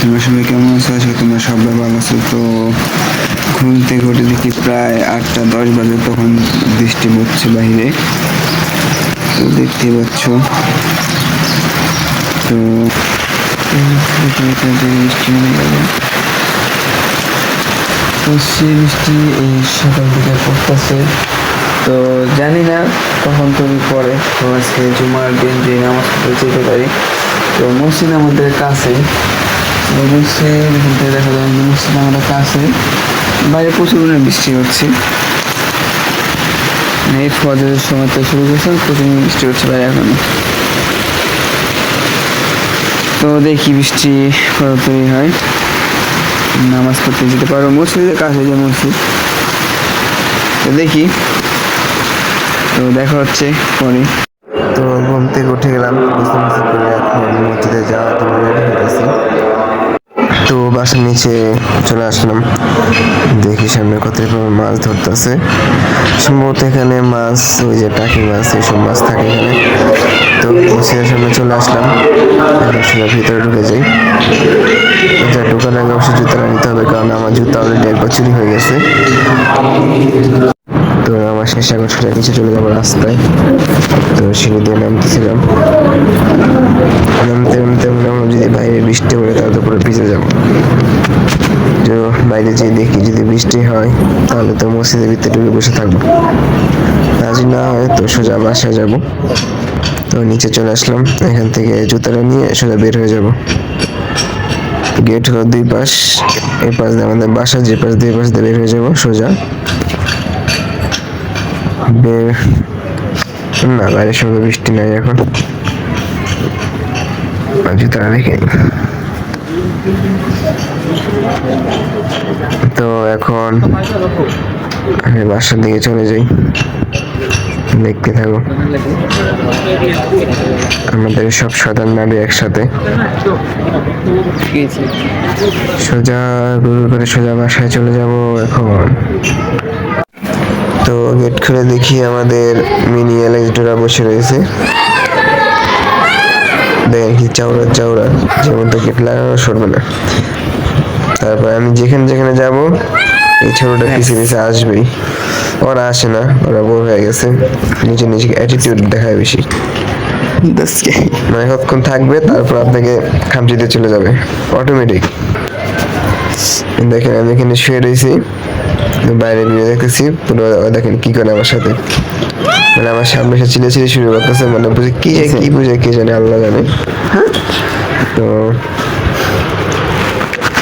তোমরা কেমন আছো? আশা তোমরা সবাই ভালো আছো। তো ঘুম থেকে উঠে দেখি প্রায় আটটা, দশ বাজে তখন বৃষ্টি পড়ছে বাইরে তো দেখতে পাচ্ছ। তো বৃষ্টি হয়ে গেল তো সে বৃষ্টি, এই সকাল থেকে পড়তেছে। তো জানি না কখন তুমি পরে আজকে জুমার দিন, যে নামাজ পড়তে যেতে পারি। তো মসজিদ আমাদের কাছে। মসজিদ বলতে দেখা যায় মসজিদ আমাদের কাছে। বাইরে প্রচুর পরিমাণে বৃষ্টি হচ্ছে। এই ফজরের সময় তো শুরু করছে প্রচুর বৃষ্টি হচ্ছে বাইরে এখন। তো দেখি বৃষ্টি কত তৈরি হয়। নামাজ পড়তে যেতে পারো। মসজিদের কাছে যে মসজিদ। তো দেখি। তো দেখা হচ্ছে পরে। তো ঘুম থেকে উঠে গেলাম মসজিদে রেডি হয়ে তো বাসার নিচে চলে আসলাম। দেখি সামনে কত রকমের মাছ ধরতেছে। সম্ভবত এখানে মাছ, ওই যে টাকি মাছ, এইসব মাছ থাকে এখানে। তো মসজিদের সামনে চলে আসলাম। সোজা ভিতরে ঢুকে যাই। যা ঢোকার আগে অবশ্যই জুতাটা নিতে হবে, কারণ আমার জুতা অলরেডি একবার চুরি হয়ে গেছে। তো আমার শেষ এখন সোজা কিছু চলে যাব রাস্তায়। তো সিঁড়ি দিয়ে নামতেছিলাম। নামতে নামতে হলো যদি বাইরে বৃষ্টি পড়ে তাহলে তো পুরো ভিজে যাব। তো বাইরে যেয়ে দেখি যদি বৃষ্টি হয়, তাহলে তো মসজিদের ভিতরে ঢুকে বসে থাকব। যদি না হয় তো সোজা বাসায় যাব। তো নিচে চলে আসলাম। এখান থেকে জুতাটা নিয়ে সোজা বের হয়ে যাব। গেট হলো দুই পাশ এই পাশ দিয়ে আমাদের বাসা, যে পাশ দিয়ে পাশ দিয়ে বের হয়ে যাব সোজা। না, বাইরের সঙ্গে বৃষ্টি নাই এখন। তো এখন আমি বাসার দিকে চলে যাই। দেখতে থাকো। আমাদের সব সাধারণ নারী একসাথে। সোজা গুরু করে সোজা বাসায় চলে যাব এখন। গেট দেখি আমাদের মিনি এলেক্সডোরা বসে রয়েছে। দেখেন কি চাউরা চাউরা যেমন তো গেট লাগানো সরবে না। তারপর আমি যেখানে যেখানে যাব এই ছোটটা পিছিয়ে পিছিয়ে আসবেই। ওরা আসে না ওরা বোর হয়ে গেছে। নিজে নিজেকে অ্যাটিটিউড দেখায় বেশি। মানে কতক্ষণ থাকবে তারপর আপনাকে খামচি দিয়ে চলে যাবে। অটোমেটিক দেখেন আমি এখানে শুয়ে রয়েছি। বাইরে বেরিয়ে দেখতেছি পুরো দেখেন কি করে আমার সাথে। মানে আমার সামনে এসে চিলে চিলে শুরু করতেছে মানে বুঝে কি যে কি বুঝে কে জানে আল্লাহ জানে। তো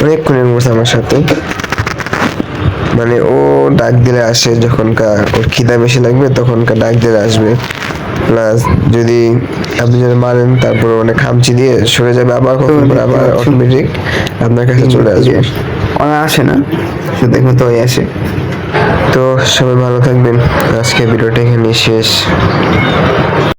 অনেকক্ষণ এরকম করছে আমার সাথে। মানে ও ডাক দিলে আসে যখনকার ওর খিদা বেশি লাগবে তখনকার ডাক দিলে আসবে। প্লাস যদি আপনি যদি মারেন তারপর মানে খামচি দিয়ে সরে যাবে আবার কখন আবার অটোমেটিক আপনার কাছে চলে আসবে। ওরা আসে না শুধু দেখুন তো ওই আসে। তো সবাই ভালো থাকবেন। আজকে ভিডিওটা এখানে শেষ।